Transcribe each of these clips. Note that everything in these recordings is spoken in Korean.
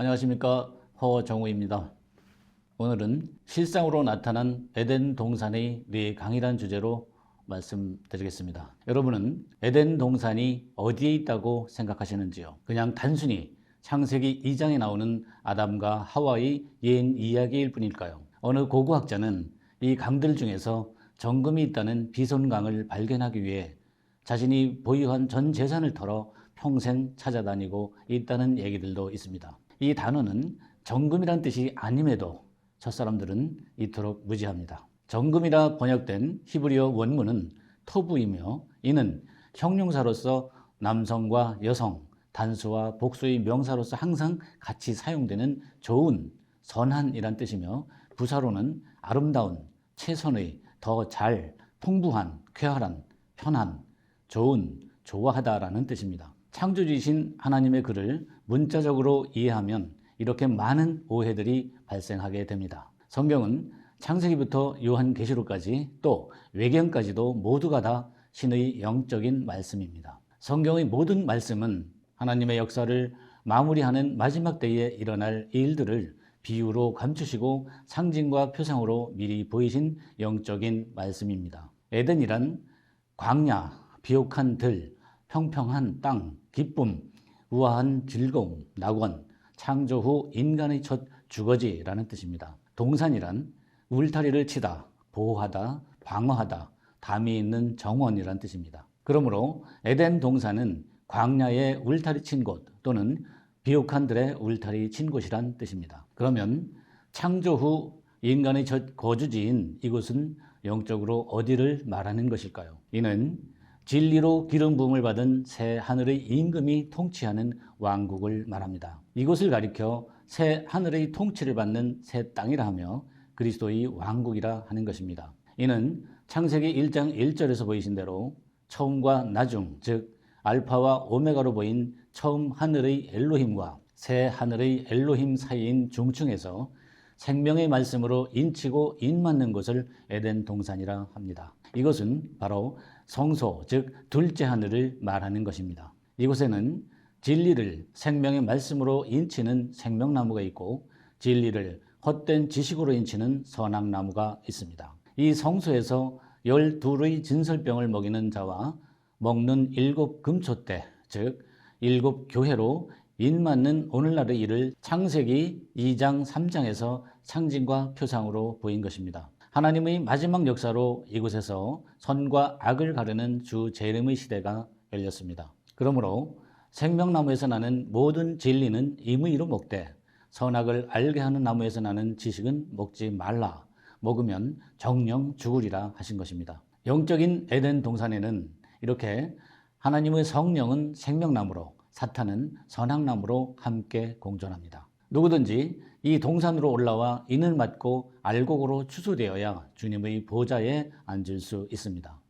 안녕하십니까 허정우입니다. 오늘은 실상으로 나타난 에덴 동산의 네 강이란 주제로 말씀드리겠습니다. 여러분은 에덴 동산이 어디에 있다고 생각하시는지요? 그냥 단순히 창세기 2장에 나오는 아담과 하와의 옛 이야기일 뿐일까요? 어느 고고학자는 이 강들 중에서 정금이 있다는 비손강을 발견하기 위해 자신이 보유한 전 재산을 털어 평생 찾아다니고 있다는 얘기들도 있습니다. 이 단어는 정금이란 뜻이 아님에도 첫사람들은 이토록 무지합니다. 정금이라 번역된 히브리어 원문은 토부이며 이는 형용사로서 남성과 여성, 단수와 복수의 명사로서 항상 같이 사용되는 좋은, 선한이란 뜻이며 부사로는 아름다운, 최선의, 더 잘, 풍부한, 쾌활한, 편한, 좋은, 좋아하다라는 뜻입니다. 창조주이신 하나님의 글을 문자적으로 이해하면 이렇게 많은 오해들이 발생하게 됩니다. 성경은 창세기부터 요한계시록까지 또 외경까지도 모두가 다 신의 영적인 말씀입니다. 성경의 모든 말씀은 하나님의 역사를 마무리하는 마지막 때에 일어날 일들을 비유로 감추시고 상징과 표상으로 미리 보이신 영적인 말씀입니다. 에덴이란 광야, 비옥한 들, 평평한 땅, 기쁨, 우아한 즐거움, 낙원, 창조 후 인간의 첫 주거지라는 뜻입니다. 동산이란 울타리를 치다, 보호하다, 방어하다, 담이 있는 정원이란 뜻입니다. 그러므로 에덴 동산은 광야의 울타리 친 곳 또는 비옥한 들의 울타리 친 곳이란 뜻입니다. 그러면 창조 후 인간의 첫 거주지인 이곳은 영적으로 어디를 말하는 것일까요? 이는 진리로 기름 부음을 받은 새 하늘의 임금이 통치하는 왕국을 말합니다. 이곳을 가리켜 새 하늘의 통치를 받는 새 땅이라 하며 그리스도의 왕국이라 하는 것입니다. 이는 창세기 1장 1절에서 보이신 대로 처음과 나중, 즉 알파와 오메가로 보인 처음 하늘의 엘로힘과 새 하늘의 엘로힘 사이인 중층에서 생명의 말씀으로 인치고 인맞는 곳을 에덴 동산이라 합니다. 이것은 바로 성소, 즉 둘째 하늘을 말하는 것입니다. 이곳에는 진리를 생명의 말씀으로 인치는 생명나무가 있고 진리를 헛된 지식으로 인치는 선악나무가 있습니다. 이 성소에서 열둘의 진설병을 먹이는 자와 먹는 일곱 금초대, 즉 일곱 교회로 인맞는 오늘날의 일을 창세기 2장 3장에서 상징과 표상으로 보인 것입니다. 하나님의 마지막 역사로 이곳에서 선과 악을 가르는 주 재림의 시대가 열렸습니다. 그러므로 생명나무에서 나는 모든 진리는 임의로 먹되 선악을 알게 하는 나무에서 나는 지식은 먹지 말라. 먹으면 정령 죽으리라 하신 것입니다. 영적인 에덴 동산에는 이렇게 하나님의 성령은 생명나무로 사탄은 선악나무로 함께 공존합니다. 누구든지 이 동산으로 올라와 인을 맞고 알곡으로 추수되어야 주님의 보좌에 앉을 수 있습니다.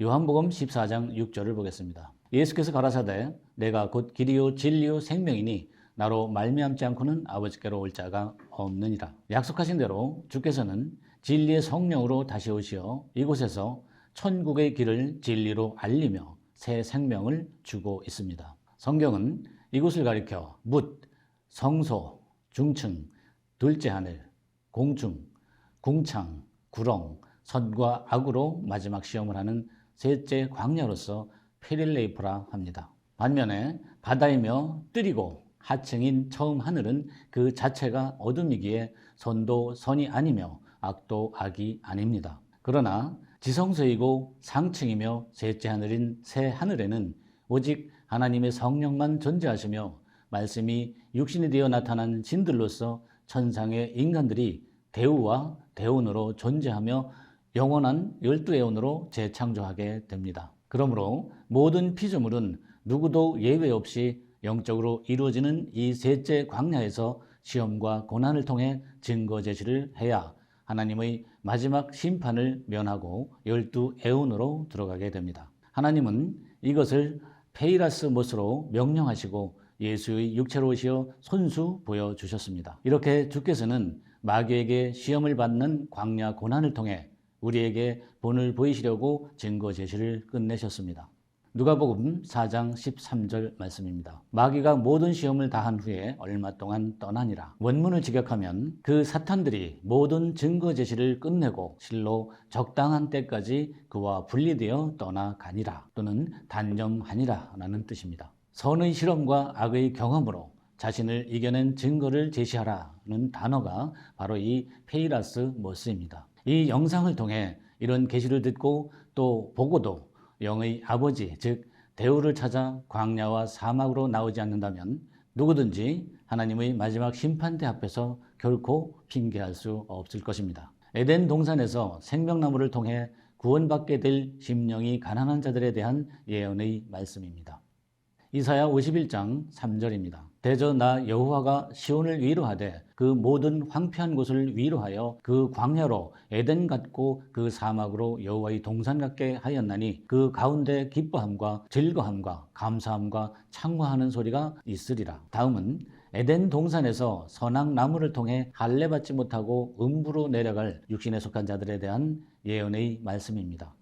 요한복음 14장 6절을 보겠습니다. 예수께서 가라사대 내가 곧 길이요 진리요 생명이니 나로 말미암지 않고는 아버지께로 올 자가 없느니라. 약속하신 대로 주께서는 진리의 성령으로 다시 오시어 이곳에서 천국의 길을 진리로 알리며 새 생명을 주고 있습니다. 성경은 이곳을 가리켜 묻, 성소, 중층, 둘째 하늘, 공중, 궁창, 구렁, 선과 악으로 마지막 시험을 하는 셋째 광야로서 페릴레이프라 합니다. 반면에 바다이며 뜰이고 하층인 처음 하늘은 그 자체가 어둠이기에 선도 선이 아니며 악도 악이 아닙니다. 그러나 지성소이고 상층이며 셋째 하늘인 새 하늘에는 오직 하나님의 성령만 존재하시며 말씀이 육신이 되어 나타난 신들로서 천상의 인간들이 대우와 대운으로 존재하며 영원한 열두 애원으로 재창조하게 됩니다. 그러므로 모든 피조물은 누구도 예외 없이 영적으로 이루어지는 이 셋째 광야에서 시험과 고난을 통해 증거 제시를 해야 하나님의 마지막 심판을 면하고 열두 애운으로 들어가게 됩니다. 하나님은 이것을 페이라스 못으로 명령하시고 예수의 육체로 오시어 손수 보여주셨습니다. 이렇게 주께서는 마귀에게 시험을 받는 광야 고난을 통해 우리에게 본을 보이시려고 증거 제시를 끝내셨습니다. 누가복음 4장 13절 말씀입니다. 마귀가 모든 시험을 다한 후에 얼마 동안 떠나니라. 원문을 직역하면 그 사탄들이 모든 증거 제시를 끝내고 실로 적당한 때까지 그와 분리되어 떠나가니라 또는 단념하니라 라는 뜻입니다. 선의 실험과 악의 경험으로 자신을 이겨낸 증거를 제시하라는 단어가 바로 이 페이라스 모스입니다. 이 영상을 통해 이런 계시를 듣고 또 보고도 영의 아버지 즉 대우를 찾아 광야와 사막으로 나오지 않는다면 누구든지 하나님의 마지막 심판대 앞에서 결코 핑계할 수 없을 것입니다. 에덴 동산에서 생명나무를 통해 구원받게 될 심령이 가난한 자들에 대한 예언의 말씀입니다. 이사야 51장 3절입니다. 대저 나 여호와가 시온을 위로하되 그 모든 황폐한 곳을 위로하여 그 광야로 에덴 같고 그 사막으로 여호와의 동산 같게 하였나니 그 가운데 기뻐함과 즐거함과 감사함과 창화하는 소리가 있으리라. 다음은 에덴 동산에서 선악 나무를 통해 할례 받지 못하고 음부로 내려갈 육신에 속한 자들에 대한 예언의 말씀입니다.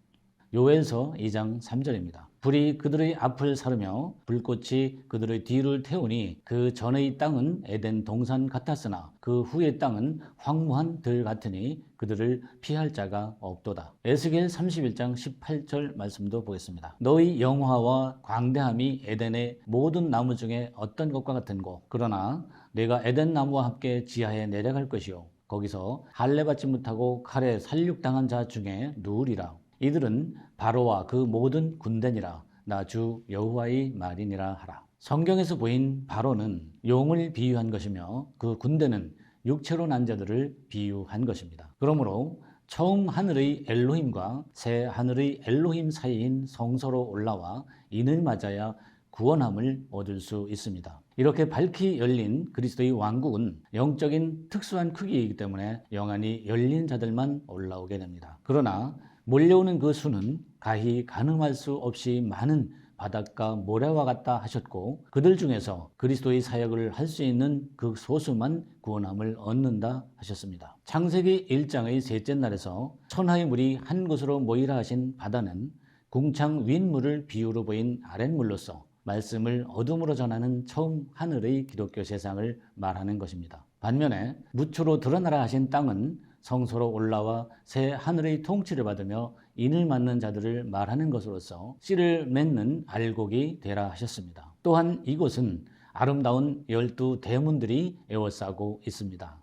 요엘서 2장 3절입니다. 불이 그들의 앞을 사르며 불꽃이 그들의 뒤를 태우니 그 전의 땅은 에덴 동산 같았으나 그 후의 땅은 황무한 들 같으니 그들을 피할 자가 없도다. 에스겔 31장 18절 말씀도 보겠습니다. 너희 영화와 광대함이 에덴의 모든 나무 중에 어떤 것과 같은고 그러나 내가 에덴 나무와 함께 지하에 내려갈 것이요 거기서 할례 받지 못하고 칼에 살육당한 자 중에 누우리라. 이들은 바로와 그 모든 군대니라 나 주 여호와의 말이니라 하라. 성경에서 보인 바로는 용을 비유한 것이며 그 군대는 육체로 난 자들을 비유한 것입니다. 그러므로 처음 하늘의 엘로힘과 새 하늘의 엘로힘 사이인 성소로 올라와 인을 맞아야 구원함을 얻을 수 있습니다. 이렇게 밝히 열린 그리스도의 왕국은 영적인 특수한 크기이기 때문에 영안이 열린 자들만 올라오게 됩니다. 그러나 몰려오는 그 수는 가히 가늠할 수 없이 많은 바닷가 모래와 같다 하셨고 그들 중에서 그리스도의 사역을 할 수 있는 그 소수만 구원함을 얻는다 하셨습니다. 창세기 1장의 셋째 날에서 천하의 물이 한 곳으로 모이라 하신 바다는 궁창 윗물을 비유로 보인 아랫물로서 말씀을 어둠으로 전하는 처음 하늘의 기독교 세상을 말하는 것입니다. 반면에 무초로 드러나라 하신 땅은 성소로 올라와 새 하늘의 통치를 받으며 인을 맞는 자들을 말하는 것으로서 씨를 맺는 알곡이 되라 하셨습니다. 또한 이곳은 아름다운 열두 대문들이 에워싸고 있습니다.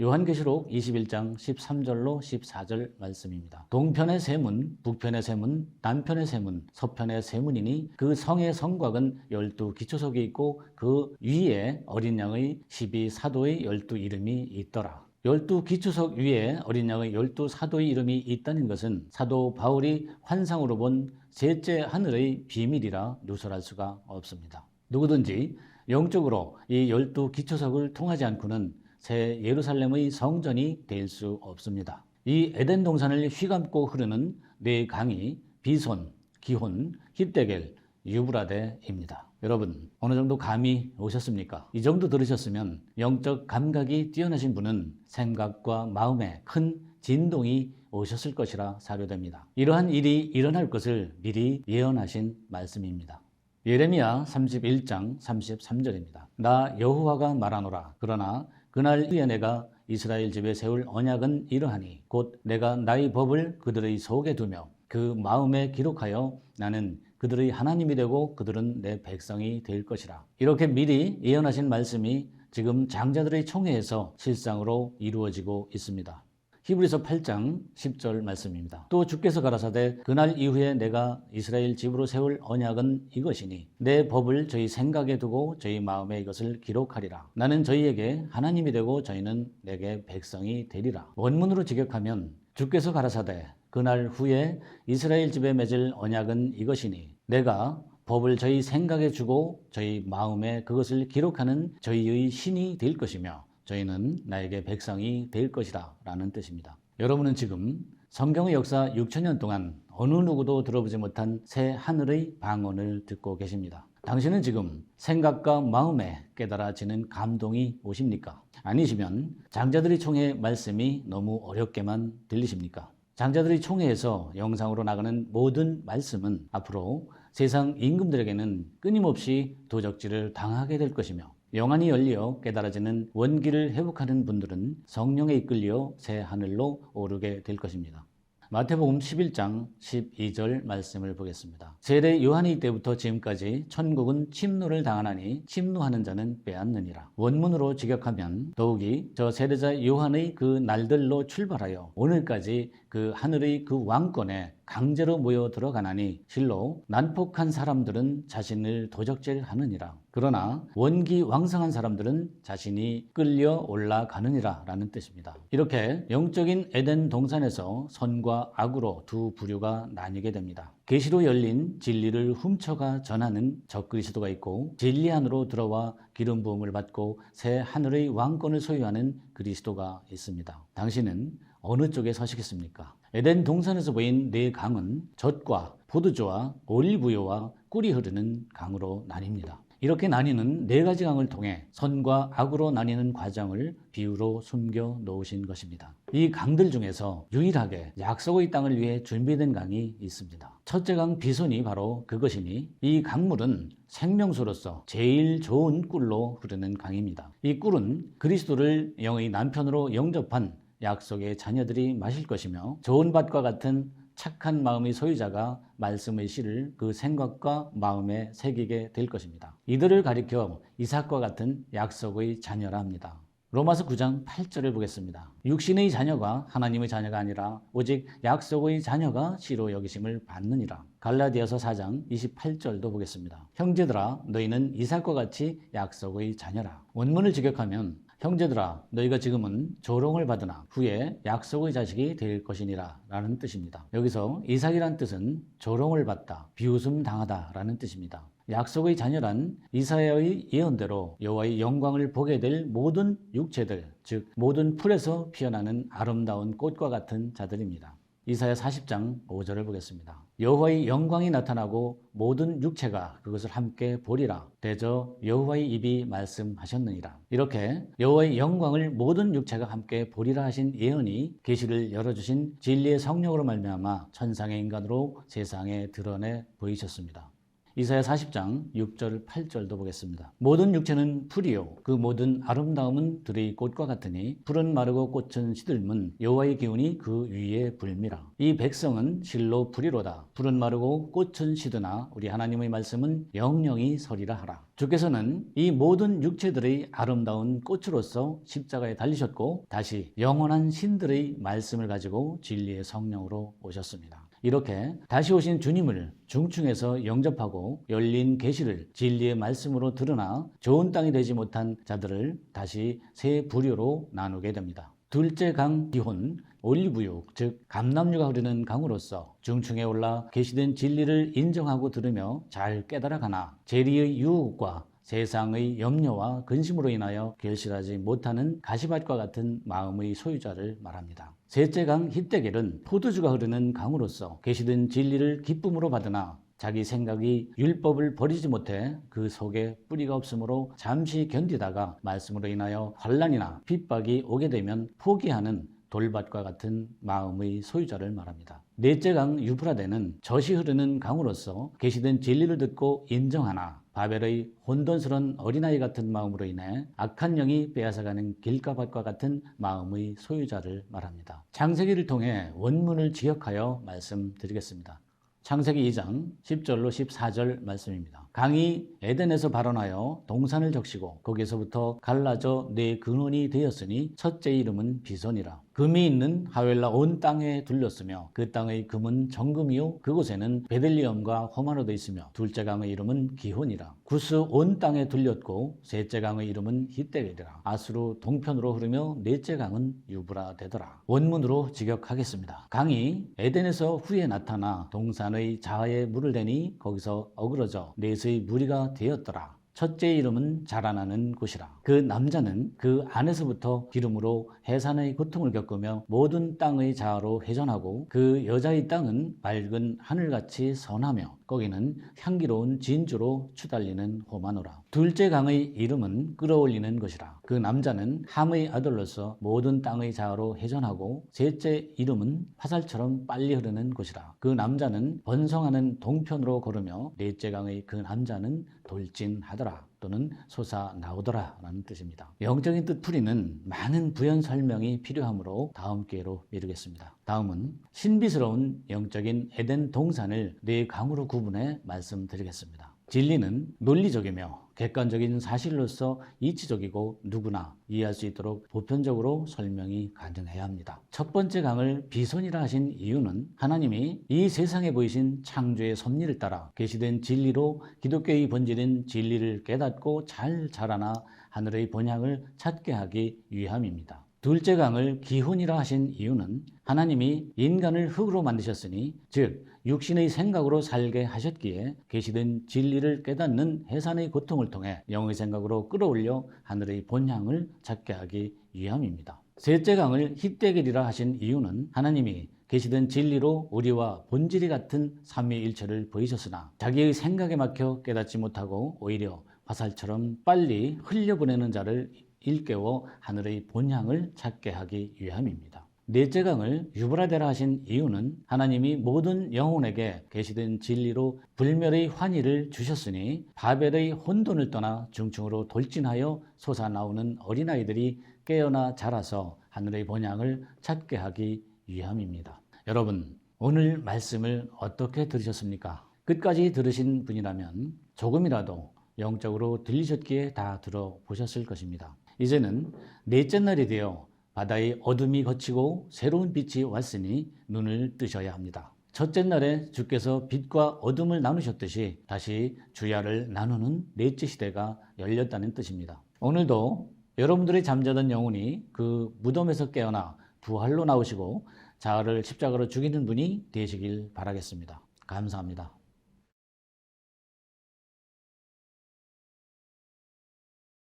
요한계시록 21장 13절로 14절 말씀입니다. 동편의 세문, 북편의 세문, 남편의 세문, 서편의 세문이니 그 성의 성곽은 열두 기초석이 있고 그 위에 어린 양의 12사도의 열두 이름이 있더라. 열두 기초석 위에 어린 양의 열두 사도의 이름이 있다는 것은 사도 바울이 환상으로 본 셋째 하늘의 비밀이라 누설할 수가 없습니다. 누구든지 영적으로 이 열두 기초석을 통하지 않고는 새 예루살렘의 성전이 될 수 없습니다. 이 에덴 동산을 휘감고 흐르는 네 강이 비손, 기혼, 히데겔, 유브라데입니다. 여러분 어느 정도 감이 오셨습니까? 이 정도 들으셨으면 영적 감각이 뛰어나신 분은 생각과 마음에 큰 진동이 오셨을 것이라 사료됩니다. 이러한 일이 일어날 것을 미리 예언하신 말씀입니다. 예레미야 31장 33절입니다. 나 여호와가 말하노라. 그러나 그날 후에 내가 이스라엘 집에 세울 언약은 이러하니 곧 내가 나의 법을 그들의 속에 두며 그 마음에 기록하여 나는 그들의 하나님이 되고 그들은 내 백성이 될 것이라. 이렇게 미리 예언하신 말씀이 지금 장자들의 총회에서 실상으로 이루어지고 있습니다. 히브리서 8장 10절 말씀입니다. 또 주께서 가라사대 그날 이후에 내가 이스라엘 집으로 세울 언약은 이것이니 내 법을 저희 생각에 두고 저희 마음에 이것을 기록하리라. 나는 저희에게 하나님이 되고 저희는 내게 백성이 되리라. 원문으로 직역하면 주께서 가라사대 그날 후에 이스라엘 집에 맺을 언약은 이것이니 내가 법을 저희 생각에 주고 저희 마음에 그것을 기록하는 저희의 신이 될 것이며 저희는 나에게 백성이 될 것이라 라는 뜻입니다. 여러분은 지금 성경의 역사 6천년 동안 어느 누구도 들어보지 못한 새 하늘의 방언을 듣고 계십니다. 당신은 지금 생각과 마음에 깨달아지는 감동이 오십니까? 아니시면 장자들의 총회 말씀이 너무 어렵게만 들리십니까? 장자들의 총회에서 영상으로 나가는 모든 말씀은 앞으로 세상 임금들에게는 끊임없이 도적질을 당하게 될 것이며 영안이 열려 깨달아지는 원기를 회복하는 분들은 성령에 이끌려 새 하늘로 오르게 될 것입니다. 마태복음 11장 12절 말씀을 보겠습니다. 세례 요한이 때부터 지금까지 천국은 침노를 당하나니 침노하는 자는 빼앗느니라. 원문으로 직역하면 더욱이 저 세례자 요한의 그 날들로 출발하여 오늘까지 그 하늘의 그 왕권에 강제로 모여 들어가나니 실로 난폭한 사람들은 자신을 도적질하느니라. 그러나 원기 왕성한 사람들은 자신이 끌려 올라가느니라 라는 뜻입니다. 이렇게 영적인 에덴 동산에서 선과 악으로 두 부류가 나뉘게 됩니다. 계시로 열린 진리를 훔쳐가 전하는 적그리스도가 있고 진리 안으로 들어와 기름 부음을 받고 새 하늘의 왕권을 소유하는 그리스도가 있습니다. 당신은 어느 쪽에 서시겠습니까? 에덴 동산에서 보인 네 강은 젖과 포도주와 올리브유와 꿀이 흐르는 강으로 나뉩니다. 이렇게 나뉘는 네 가지 강을 통해 선과 악으로 나뉘는 과정을 비유로 숨겨 놓으신 것입니다. 이 강들 중에서 유일하게 약속의 땅을 위해 준비된 강이 있습니다. 첫째 강 비손이 바로 그것이니 이 강물은 생명수로서 제일 좋은 꿀로 흐르는 강입니다. 이 꿀은 그리스도를 영의 남편으로 영접한 약속의 자녀들이 마실 것이며 좋은 밭과 같은 착한 마음의 소유자가 말씀의 씨를 그 생각과 마음에 새기게 될 것입니다. 이들을 가리켜 이삭과 같은 약속의 자녀라 합니다. 로마서 9장 8절을 보겠습니다. 육신의 자녀가 하나님의 자녀가 아니라 오직 약속의 자녀가 씨로 여기심을 받느니라. 갈라디아서 4장 28절도 보겠습니다. 형제들아 너희는 이삭과 같이 약속의 자녀라. 원문을 직역하면 형제들아 너희가 지금은 조롱을 받으나 후에 약속의 자식이 될 것이니라 라는 뜻입니다. 여기서 이삭이란 뜻은 조롱을 받다, 비웃음 당하다 라는 뜻입니다. 약속의 자녀란 이사야의 예언대로 여호와의 영광을 보게 될 모든 육체들, 즉 모든 풀에서 피어나는 아름다운 꽃과 같은 자들입니다. 이사야 40장 5절을 보겠습니다. 여호와의 영광이 나타나고 모든 육체가 그것을 함께 보리라. 대저 여호와의 입이 말씀하셨느니라. 이렇게 여호와의 영광을 모든 육체가 함께 보리라 하신 예언이 계시를 열어주신 진리의 성령으로 말미암아 천상의 인간으로 세상에 드러내 보이셨습니다. 이사야 40장 6절 8절도 보겠습니다. 모든 육체는 풀이요 그 모든 아름다움은 들의 꽃과 같으니 풀은 마르고 꽃은 시들면 여호와의 기운이 그 위에 불미라. 이 백성은 실로 풀이로다. 풀은 마르고 꽃은 시드나 우리 하나님의 말씀은 영영이 서리라 하라. 주께서는 이 모든 육체들의 아름다운 꽃으로서 십자가에 달리셨고 다시 영원한 신들의 말씀을 가지고 진리의 성령으로 오셨습니다. 이렇게 다시 오신 주님을 중충에서 영접하고 열린 계시를 진리의 말씀으로 드러나 좋은 땅이 되지 못한 자들을 다시 세 부류로 나누게 됩니다. 둘째 강 기혼 올리브유 즉 감남유가 흐르는 강으로서 중충에 올라 계시된 진리를 인정하고 들으며 잘 깨달아가나 재리의 유혹과 세상의 염려와 근심으로 인하여 결실하지 못하는 가시밭과 같은 마음의 소유자를 말합니다. 셋째 강 히데겔은 포도주가 흐르는 강으로서 계시된 진리를 기쁨으로 받으나 자기 생각이 율법을 버리지 못해 그 속에 뿌리가 없으므로 잠시 견디다가 말씀으로 인하여 환란이나 핍박이 오게 되면 포기하는 돌밭과 같은 마음의 소유자를 말합니다. 넷째 강 유프라데는 젖이 흐르는 강으로서 계시된 진리를 듣고 인정하나 바벨의 혼돈스런 어린아이 같은 마음으로 인해 악한 영이 빼앗아가는 길가밭과 같은 마음의 소유자를 말합니다. 창세기를 통해 원문을 지역하여 말씀드리겠습니다. 창세기 2장 10절로 14절 말씀입니다. 강이 에덴에서 발원하여 동산을 적시고 거기서부터 갈라져 네 근원이 되었으니 첫째 이름은 비손이라. 금이 있는 하웰라 온 땅에 둘렸으며 그 땅의 금은 정금이요 그곳에는 베들리엄과 호마노도 있으며 둘째 강의 이름은 기혼이라. 구스 온 땅에 둘렸고 셋째 강의 이름은 히데겔이라. 아수로 동편으로 흐르며 넷째 강은 유브라 되더라. 원문으로 직역하겠습니다. 강이 에덴에서 후에 나타나 동산의 자하에 물을 대니 거기서 어그러져 넷의 무리가 되었더라. 첫째 이름은 자라나는 곳이라. 그 남자는 그 안에서부터 기름으로 해산의 고통을 겪으며 모든 땅의 자아로 회전하고 그 여자의 땅은 맑은 하늘같이 선하며 거기는 향기로운 진주로 추달리는 호마노라. 둘째 강의 이름은 끌어올리는 것이라. 그 남자는 함의 아들로서 모든 땅의 자아로 회전하고 셋째 이름은 화살처럼 빨리 흐르는 곳이라. 그 남자는 번성하는 동편으로 걸으며 넷째 강의 그 남자는 돌진하더라. 또는 솟아 나오더라 라는 뜻입니다. 영적인 뜻 풀이는 많은 부연 설명이 필요하므로 다음 기회로 미루겠습니다. 다음은 신비스러운 영적인 에덴 동산을 네 강으로 구분해 말씀드리겠습니다. 진리는 논리적이며 객관적인 사실로서 이치적이고 누구나 이해할 수 있도록 보편적으로 설명이 가능해야 합니다. 첫 번째 강을 비손이라 하신 이유는 하나님이 이 세상에 보이신 창조의 섭리를 따라 계시된 진리로 기독교의 본질인 진리를 깨닫고 잘 자라나 하늘의 본향을 찾게 하기 위함입니다. 둘째 강을 기혼이라 하신 이유는 하나님이 인간을 흙으로 만드셨으니 즉 육신의 생각으로 살게 하셨기에 계시된 진리를 깨닫는 해산의 고통을 통해 영의 생각으로 끌어올려 하늘의 본향을 찾게 하기 위함입니다. 셋째 강을 희대결이라 하신 이유는 하나님이 계시된 진리로 우리와 본질이 같은 삼위일체를 보이셨으나 자기의 생각에 막혀 깨닫지 못하고 오히려 화살처럼 빨리 흘려보내는 자를 일깨워 하늘의 본향을 찾게 하기 위함입니다. 넷째 강을 유브라데라 하신 이유는 하나님이 모든 영혼에게 계시된 진리로 불멸의 환희를 주셨으니 바벨의 혼돈을 떠나 중층으로 돌진하여 솟아나오는 어린아이들이 깨어나 자라서 하늘의 본향을 찾게 하기 위함입니다. 여러분, 오늘 말씀을 어떻게 들으셨습니까? 끝까지 들으신 분이라면 조금이라도 영적으로 들리셨기에 다 들어보셨을 것입니다. 이제는 넷째 날이 되어 바다의 어둠이 걷히고 새로운 빛이 왔으니 눈을 뜨셔야 합니다. 첫째 날에 주께서 빛과 어둠을 나누셨듯이 다시 주야를 나누는 넷째 시대가 열렸다는 뜻입니다. 오늘도 여러분들의 잠자던 영혼이 그 무덤에서 깨어나 부활로 나오시고 자아를 십자가로 죽이는 분이 되시길 바라겠습니다. 감사합니다.